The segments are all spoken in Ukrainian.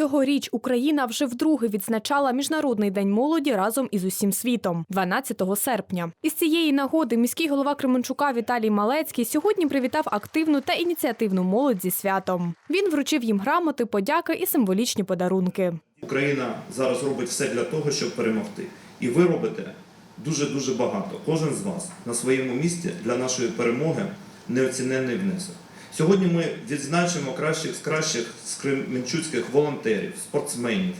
Цьогоріч Україна вже вдруге відзначала Міжнародний день молоді разом із усім світом 12 серпня. Із цієї нагоди міський голова Кременчука Віталій Малецький сьогодні привітав активну та ініціативну молодь зі святом. Він вручив їм грамоти, подяки і символічні подарунки. Україна зараз робить все для того, щоб перемогти. І ви робите дуже-дуже багато. Кожен з вас на своєму місці для нашої перемоги неоціненний внесок. Сьогодні ми відзначимо кращих з кращих з кременчуцьких волонтерів, спортсменів,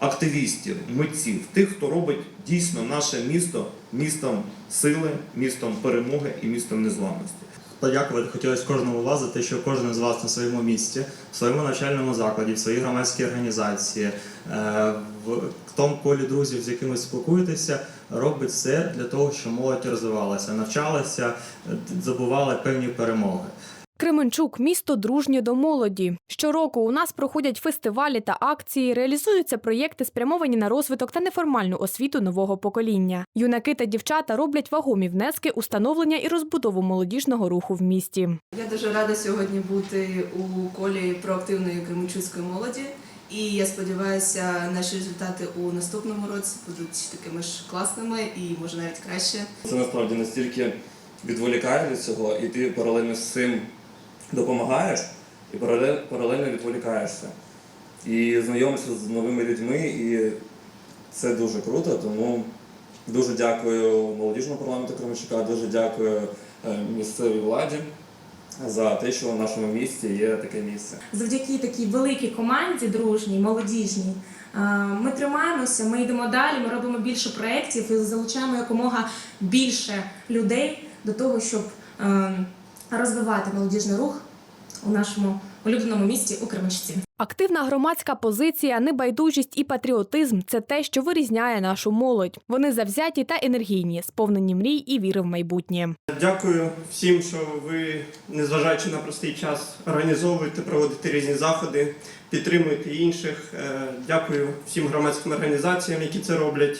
активістів, митців, тих, хто робить дійсно наше місто містом сили, містом перемоги і містом незламності. Подякувати хотілося кожному вас за те, що кожен з вас на своєму місці, в своєму навчальному закладі, в своїй громадській організації, е, в тому колі друзів, з якими спілкуєтеся, робить все для того, щоб молодь розвивалася, навчалася, е, забувала певні перемоги. Кременчук місто дружнє до молоді. Щороку у нас проходять фестивалі та акції, реалізуються проєкти, спрямовані на розвиток та неформальну освіту нового покоління. Юнаки та дівчата роблять вагомі внески у становлення і розбудову молодіжного руху в місті. Я дуже рада сьогодні бути у колі проактивної кременчуцької молоді. І я сподіваюся, наші результати у наступному році будуть такими ж класними і може навіть краще. Це насправді настільки відволікає від цього, і ти паралельно з цим допомагаєш і паралельно відволікаєшся. І знайомишся з новими людьми, і це дуже круто. Тому дуже дякую молодіжному парламенту Кременчука, дуже дякую е, місцевій владі за те, що в нашому місті є таке місце. завдяки такій великій команді, дружній, молодіжній, е, ми тримаємося, ми йдемо далі, ми робимо більше проєктів і залучаємо якомога більше людей до того, щоб е, розвивати молодіжний рух у нашому улюбленому місті у Кременчуці. Активна громадська позиція, небайдужість і патріотизм це те, що вирізняє нашу молодь. Вони завзяті та енергійні, сповнені мрій і віри в майбутнє. Дякую всім, що ви, незважаючи на простий час, організовуєте, проводите різні заходи, підтримуєте інших. Е, Дякую всім громадським організаціям, які це роблять.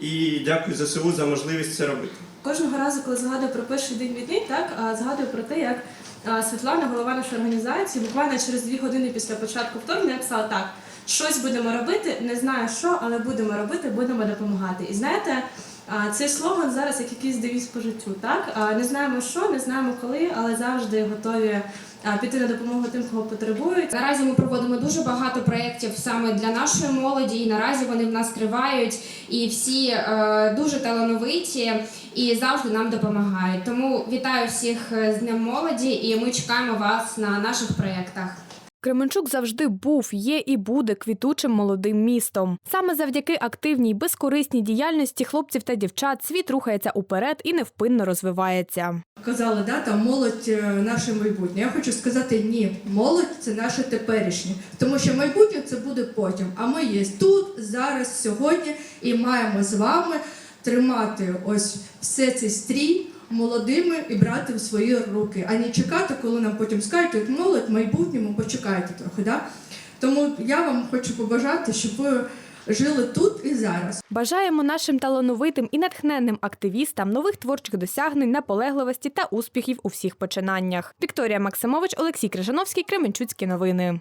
І дякую ЗСУ за можливість це робити. Кожного разу, коли згадую про перший день війни, так згадую про те, як Світлана, голова нашої організації, буквально через дві години після початку вторгнення написала так: щось будемо робити, не знаю що, але будемо робити, будемо допомагати. І знаєте, цей слоган зараз як якийсь девіз по життю. Так не знаємо що, не знаємо коли, але завжди готові піти на допомогу тим, кого потребують. Наразі ми проводимо дуже багато проєктів саме для нашої молоді, і наразі вони в нас тривають, і всі е, дуже талановиті і завжди нам допомагають. Тому вітаю всіх е, з Днем молоді, і ми чекаємо вас на наших проєктах. Кременчук завжди був, є і буде квітучим молодим містом. Саме завдяки активній, безкорисній діяльності хлопців та дівчат світ рухається уперед і невпинно розвивається. Казали, да, там молодь е, наше майбутнє. Я хочу сказати, ні, молодь це наше теперішнє, тому що майбутнє це буде потім. А ми є тут, зараз, сьогодні, і маємо з вами тримати ось все цей стрій молодими і брати в свої руки, а не чекати, коли нам потім скажуть, «От молодь в майбутньому, почекайте трохи. Да? Тому я вам хочу побажати, щоб ви жили тут і зараз. Бажаємо нашим талановитим і натхненним активістам нових творчих досягнень, наполегливості та успіхів у всіх починаннях. Вікторія Максимович, Олексій Крижановський, Кременчуцькі новини.